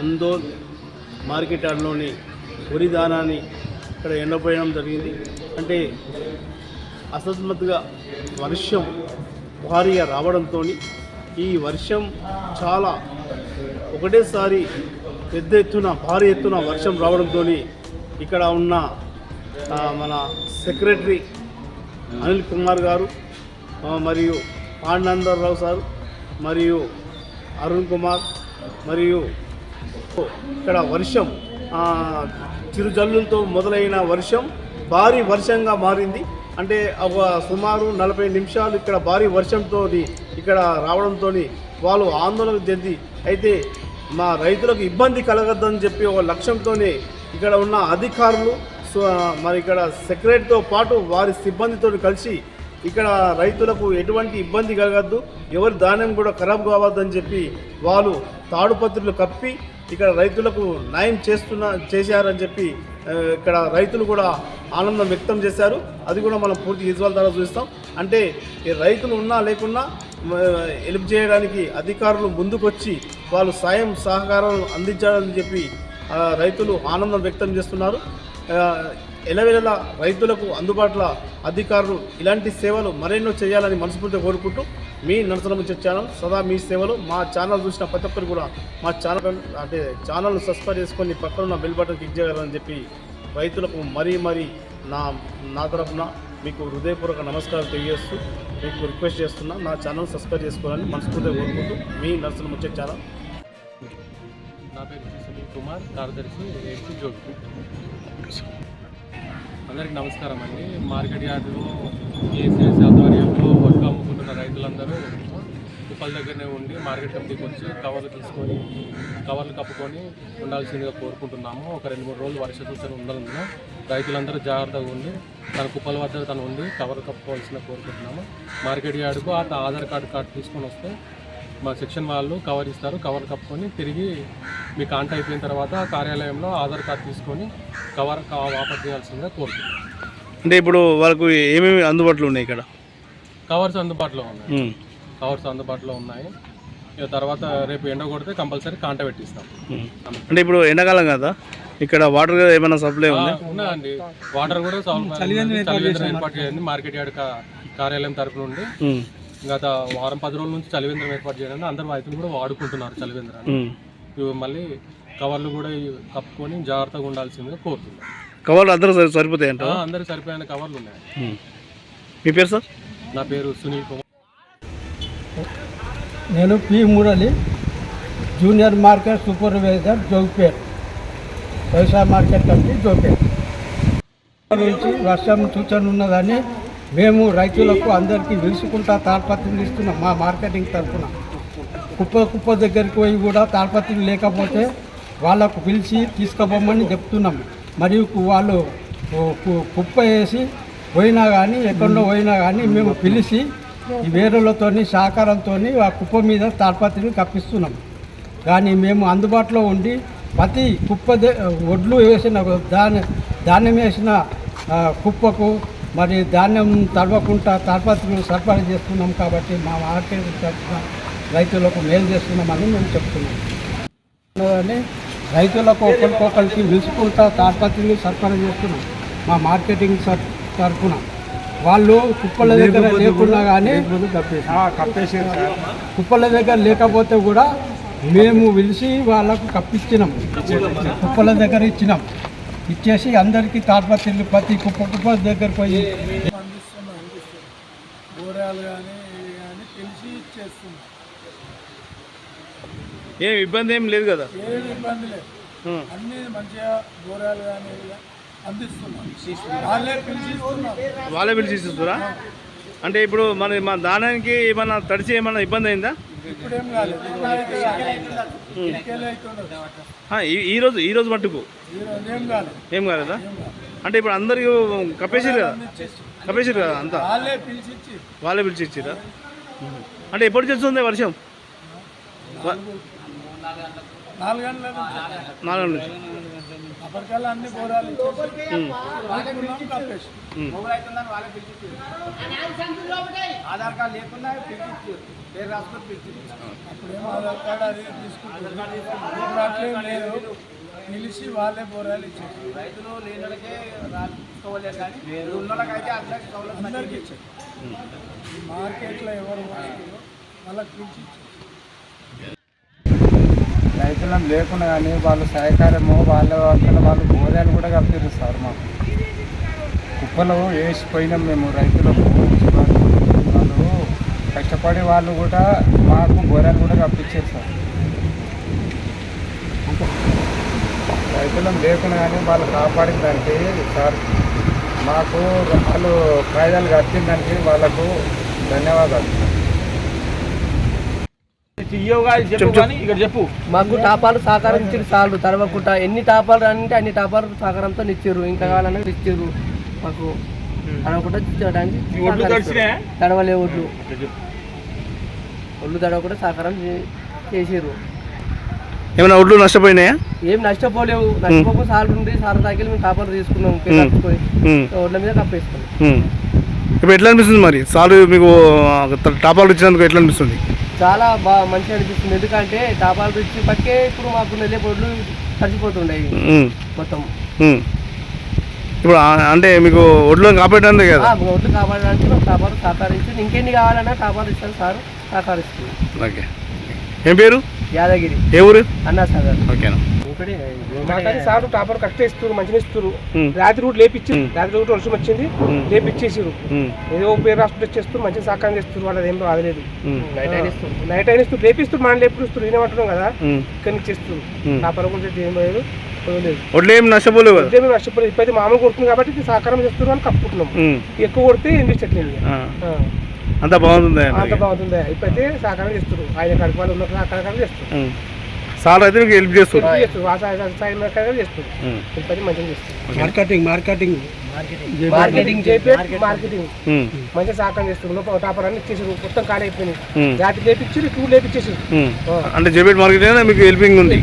Andole market యార్డ్లోని వరి దానాన్ని ఇక్కడ ఎండపోయడం జరిగింది. అంటే అసస్మత్తుగా వర్షం భారీగా రావడంతో ఈ వర్షం చాలా ఒకటేసారి పెద్ద ఎత్తున భారీ ఎత్తున వర్షం రావడంతో ఇక్కడ ఉన్న మన సెక్రటరీ అనిల్ కుమార్ గారు మరియు పాండందర్రావు సార్ మరియు అరుణ్ కుమార్ మరియు ఇక్కడ వర్షం చిరుజల్లులతో మొదలైన వర్షం భారీ వర్షంగా మారింది. అంటే ఒక సుమారు నలభై నిమిషాలు ఇక్కడ భారీ వర్షంతో ఇక్కడ రావడంతో వాళ్ళు ఆందోళన చెంది అయితే మా రైతులకు ఇబ్బంది కలగద్దని చెప్పి ఒక లక్ష్యంతోనే ఇక్కడ ఉన్న అధికారులు సో మరి ఇక్కడ సెక్రటరీతో పాటు వారి సిబ్బందితో కలిసి ఇక్కడ రైతులకు ఎటువంటి ఇబ్బంది కలగద్దు ఎవరి ధాన్యం కూడా ఖరాబ్ కావద్దని చెప్పి వాళ్ళు తాడుపత్రులు కప్పి ఇక్కడ రైతులకు న్యాయం చేస్తున్న చేశారని చెప్పి ఇక్కడ రైతులు కూడా ఆనందం వ్యక్తం చేశారు. అది కూడా మనం పూర్తి విజువల్ ద్వారా చూస్తాం. అంటే ఈ రైతులు ఉన్నా లేకున్నా హెల్ప్ చేయడానికి అధికారులు ముందుకొచ్చి వాళ్ళు సాయం సహకారం అందించాలని చెప్పి రైతులు ఆనందం వ్యక్తం చేస్తున్నారు. ఎలవెలలా రైతులకు అందుబాటులో అధికారులు ఇలాంటి సేవలు మరెన్నో చేయాలని మనస్ఫూర్తిగా కోరుకుంటూ మీ నరసన ముచ్చే ఛానల్ సదా మీ సేవలు. మా ఛానల్ చూసిన ప్రతి ఒక్కరు కూడా మా ఛానల్ అంటే ఛానల్ను సబ్స్క్రైబ్ చేసుకొని పక్కన ఉన్న బెల్ బటన్ క్లిక్ చేయగలరని చెప్పి రైతులకు మరీ మరీ నా నా తరఫున మీకు హృదయపూర్వక నమస్కారం తెలియజేస్తూ మీకు రిక్వెస్ట్ చేస్తున్నా నా ఛానల్ సబ్స్క్రైబ్ చేసుకోవాలని మనస్ఫూర్తిగా కోరుకుంటూ మీ నరసన ముచ్చే ఛానల్. నా పేరు సునీల్ కుమార్ కార్యదర్శి ఏడ్చి జోగి. అందరికీ నమస్కారం అండి. మార్కెట్ యార్డులో ఏసీఎస్ ఉన్న రైతులందరూ కుప్పల దగ్గరనే ఉండి మార్కెట్ కమిటీకి వచ్చి కవర్లు తీసుకొని కవర్లు కప్పుకొని ఉండాల్సిందిగా కోరుకుంటున్నాము. ఒక రెండు మూడు రోజులు వర్ష సూచన ఉన్నందున రైతులందరూ జాగ్రత్తగా ఉండి తన కుప్పల వద్ద తను ఉండి కవర్ కప్పుకోవాల్సిన కోరుకుంటున్నాము. మార్కెట్ యార్డుకు ఆ ఆధార్ కార్డు కార్డు తీసుకొని వస్తే మా సెక్షన్ వాళ్ళు కవర్ ఇస్తారు. కవర్ కప్పుకొని తిరిగి మీ కాంటాక్ట్ అయిపోయిన తర్వాత కార్యాలయంలో ఆధార్ కార్డు తీసుకొని కవర్ కా- వాపస్ చేయాల్సిందిగా కోరుతున్నాం అంటే ఇప్పుడు వాళ్ళకు ఏమేమి అందుబాటులో ఉన్నాయి ఇక్కడ? కవర్స్ అందుబాటులో ఉన్నాయి. కవర్స్ అందుబాటులో ఉన్నాయి. ఇక తర్వాత రేపు ఎండ కొడితే కంపల్సరీ కాంట పెట్టిస్తాం. అంటే ఇప్పుడు ఎండాకాలం కదా ఇక్కడ వాటర్ ఏమైనా సప్లై ఉంది? ఉన్నదండి వాటర్ కూడా చలివేంద్రం ఏర్పాటు చేయండి. మార్కెట్ యార్డ్ కార్యాలయం తరపు నుండి గత వారం పది రోజుల నుంచి చలివేంద్రం ఏర్పాటు చేయండి అందరు రైతులు కూడా వాడుకుంటున్నారు చలివేంద్రాన్ని. మళ్ళీ కవర్లు కూడా కప్పుకొని జాగ్రత్తగా ఉండాల్సిందిగా కోరుతున్నాం. కవర్లు అందరూ సరి- సరిపోతాయంట ఆ, అందరికి సరిపోయిన కవర్లు ఉన్నాయి. మీ పేరు సార్? నా పేరు సునీల్ కుమార్. నేను P Murali junior market supervisor Jogipet. వ్యవసాయ మార్కెట్ కమిటీ జోగిపేట్. నుంచి వర్షం సూచన ఉన్నదని మేము రైతులకు అందరికీ విరుచుకుంటా తాళపత్రులు ఇస్తున్నాం మా మార్కెటింగ్ తరఫున. కుప్ప కుప్ప దగ్గరికి పోయి కూడా తాళపత్రులు లేకపోతే వాళ్ళకు పిలిచి తీసుకుపోమని చెప్తున్నాం. మరియు వాళ్ళు కుప్ప వేసి పోయినా కానీ ఎక్కడో పోయినా కానీ మేము పిలిచి ఈ వేరులతో సహకారంతో ఆ కుప్ప మీద తాళపత్రిని కప్పిస్తున్నాం. కానీ మేము అందుబాటులో ఉండి ప్రతి కుప్ప ఒడ్లు వేసిన ధాన్య ధాన్యం వేసిన కుప్పకు మరి ధాన్యం తడవకుండా తాళపత్రులు సరఫరా చేస్తున్నాం కాబట్టి మా మార్కెట్ తరఫున రైతులకు మేలు చేస్తున్నామని మేము చెప్తున్నాం. రైతులకు ఒకరికొకరికి పిలుచుకుంటా తాడిపత్రులు సరఫరా చేస్తున్నాం. మా మార్కెటింగ్ సర్- తరఫున. వాళ్ళు కుప్పల దగ్గర లేకున్నా కానీ కుప్పల దగ్గర లేకపోతే కూడా మేము పిలిచి వాళ్ళకు కప్పించినాం కుప్పల దగ్గర ఇచ్చినాం. ఇచ్చేసి అందరికీ తాడిపత్రులు ప్రతి కుప్ప కుప్ప దగ్గర పోయి బోరాలు కానీ కానీ తెలిసి ఇచ్చేస్తున్నాం ఏం ఇబ్బంది ఏం లేదు కదా? ఏమి ఇబ్బంది లేదు. అన్నీ మంచిగా బోరాలు కానీ అందిస్తున్నాం. వాళ్ళే పిలిచి ఇస్తున్నాం వాళ్ళే పిలిచి ఇస్తారా అంటే ఇప్పుడు మన మా దానానికి ఏమన్నా తడిచి ఏమన్నా ఇబ్బంది అయిందా? ఈ ఈ రోజు ఈ రోజు మట్టుకు? ఏం కాలేదు. అంటే ఇప్పుడు అందరికి కప్పేసారు కదా? కప్పేసారు కదా అంతా? వాళ్ళే పిలిచి ఇచ్చిరా అంటే ఎప్పుడు చేస్తుంది వర్షం? నాలుగు గంటల నాలుగు అప్పటికల్లా అన్ని కప్పేసి ఆధార్ కార్డు లేకుండా పేరు రాసుకొని అప్పుడేమో ఆధార్ కార్డు అది తీసుకుంటారు. ఇప్పుడు అట్లేం లేదు. పిలిచి వాళ్ళే బోరాలు ఇచ్చేసి రైతులు లేని వాళ్ళకే రాసుకోలేదు కానీ ఉన్న వాళ్ళకైతే అందరికి సౌలభ్యం అందరికీ ఇచ్చారు. మార్కెట్లో ఎవరు వస్తుందో వాళ్ళకి పిలిచి రైతులం లేకుండా కానీ వాళ్ళు సహకారము వాళ్ళ వాళ్ళ వాళ్ళు గోదాలు కూడా కప్పారు సార్ మాకు. కుప్పలు వేసిపోయినాం మేము రైతులకు వాళ్ళు కష్టపడి వాళ్ళు కూడా మాకు గోరాలు కూడా కప్పించారు సార్. రైతులం లేకుండా కానీ వాళ్ళు కాపాడిందంటే సార్ మాకు వాళ్ళు కాయిదాలు కట్టిన వాళ్ళకు ధన్యవాదాలు. మాకు టాపాలు సహకారం ఇచ్చారు చాలు తడవకుండా ఎన్ని టాపాలు అంటే అన్ని టాపాలు సహకారంతో ఇచ్చారు. ఇంకా కావాలన్నా ఇచ్చారు మాకు. తడవకుండా చేయడానికి. తడవలే ఒడ్లు. ఒళ్ళు తడవకుండా సహకారం చే- చేసారు ఏమైనా ఒడ్లు నష్టపోయినాయా? ఏం నష్టపోలేవు. నష్టపోకుండా సార్లు ఉండి సార్ దగ్గర మేము టాపాలు తీసుకున్నాం. ఒడ్ల మీద కప్పేసుకున్నాం. ఇప్పుడు ఎట్లా అనిపిస్తుంది మరి? సాలు మీకు టాపాలు ఇచ్చినందుకు ఎట్లా అనిపిస్తుంది? చాలా బాగా మంచిగా అనిపిస్తుంది. ఎందుకంటే టాపాలు ఇచ్చి పక్కే ఇప్పుడు మాకు నెల్లే ఒడ్లు తడిచిపోతుండేవి ఉమ్. మొత్తం. ఇప్పుడు అంటే మీకు ఒడ్లు కాపాడడానికి కదా? ఒడ్లు కాపాడడానికి టాపాలు సహకరించి ఇంకెన్ని కావాలన్నా టాపాలు ఇస్తాను సార్ సహకరిస్తుంది. ఓకే. ఏం పేరు? యాదగిరి. ఏ ఊరు? అన్నా సాగర్. ఓకేనా. మాకది సార్ టాపర్ కరెక్ట్ ఇస్తారు మంచిగా ఇస్తారు. రాత్రి కూడా లేపిచ్చి. రాత్రి కూడా వర్షం వచ్చింది. లేపిచ్చేసారు. ఏదో ఒక పేరు రాసుకుంటే చేస్తారు మంచిగా సహకారం చేస్తారు వాళ్ళది ఏం ఉమ్. నైట్ అయినా ఇస్తారు లేపిస్తారు మనం లేపుడు ఇస్తారు ఈయనమంటున్నాం కదా. ఇక్కడి నుంచి ఇస్తారు. టాపర్ గురించి ఏం లేదు ఒడ్లు ఇదే మేము నష్టపోయి ఇప్పుడైతే మామూలు కొడుతుంది కాబట్టి సహకారం చేస్తారు అని కప్పుకుంటున్నాం. ఎక్కువ కొడితే ఏం చేసట్లేదు ఆ. అంతా బాగుంటుంది అంత బాగుంది ఇప్పుడైతే సహకారం చేస్తారు ఆయన కడుపు వాళ్ళు ఉన్న సహకారం చేస్తారు ఉమ్. సార్ అయితే మీకు హెల్ప్ చేస్తారు marketing marketing marketing marketing um. మంచిగా సహకారం చేస్తారు టాపర్ అన్ని ఇచ్చేసారు మొత్తం అయిపోయినాయి. ఉమ్. రాత్రి లేపించారు టూ లేపించేసారు. అంటే జేబెట్ మార్కెట్ మీకు హెల్పింగ్ ఉంది.